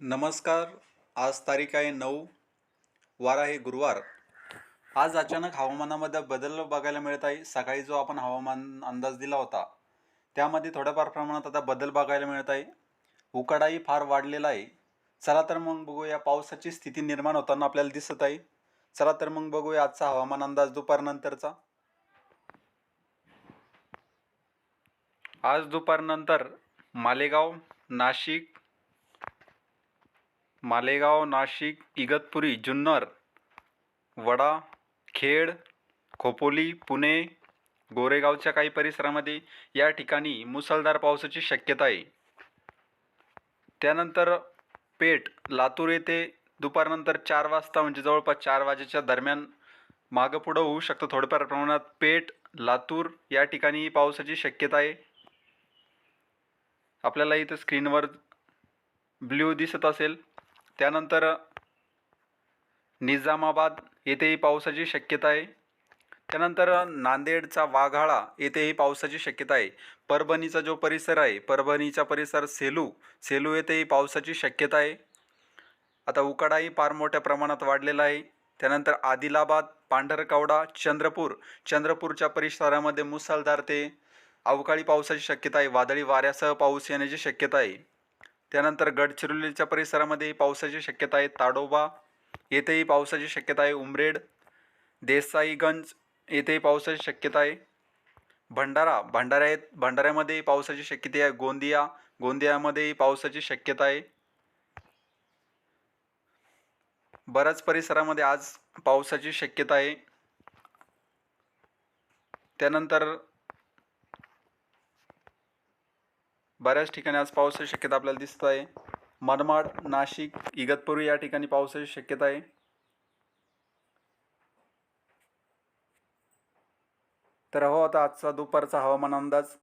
नमस्कार. आज तारीख आहे नऊ. वार आहे गुरुवार. आज अचानक हवामानामध्ये बदल बघायला मिळत आहे. सकाळी जो आपण हवामान अंदाज दिला होता त्यामध्ये थोड्याफार प्रमाणात आता बदल बघायला मिळत आहे. उकाडाही फार वाढलेला आहे. चला तर मग बघूया पावसाची स्थिती निर्माण होताना आपल्याला दिसत आहे. चला तर मग बघूया आजचा हवामान अंदाज दुपारनंतरचा. आज दुपारनंतर मालेगाव नाशिक मालेगाव नाशिक इगतपुरी जुन्नर वडा खेड खोपोली पुणे गोरेगावच्या काही परिसरामध्ये या ठिकाणी मुसळधार पावसाची शक्यता आहे. त्यानंतर पेठ लातूर येथे दुपारनंतर चार वाजता म्हणजे जवळपास चार वाजेच्या दरम्यान मागं पुढं होऊ शकतं. थोड्याफार प्रमाणात पेठ लातूर या ठिकाणी पावसाची शक्यता आहे. आपल्याला इथं स्क्रीनवर ब्ल्यू दिसत असेल. त्यानंतर निजामाबाद येथेही पावसाची शक्यता आहे. त्यानंतर नांदेडचा वाघाळा येथेही पावसाची शक्यता आहे. परभणीचा जो परिसर आहे परभणीचा परिसर सेलू सेलू येथेही पावसाची शक्यता आहे. आता उकाडाही फार मोठ्या प्रमाणात वाढलेला आहे. त्यानंतर आदिलाबाद पांढरकवडा चंद्रपूर चंद्रपूरच्या परिसरामध्ये मुसळधार ते अवकाळी पावसाची शक्यता आहे. वादळी वाऱ्यासह पाऊस येण्याची शक्यता आहे. त्यानंतर गडचिरोलीच्या परिसरामध्ये पावसाची शक्यता आहे ताडोबा येथेही पावसाची शक्यता आहे उमरेड देसाईगंज येथेही पावसाची शक्यता आहे. भंडारा भंडारा भंडाऱ्यामध्येही पावसाची शक्यता आहे. गोंदिया गोंदियामध्येही पावसाची शक्यता आहे. बऱ्याच परिसरामध्ये आज पावसाची शक्यता आहे. त्यानंतर बऱ्याच ठिकाणी आज पावसाची शक्यता आपल्याला दिसत आहे. मनमाड नाशिक इगतपुरी या ठिकाणी पावसाची शक्यता आहे. तर हो आता आजचा दुपारचा हवामान अंदाज.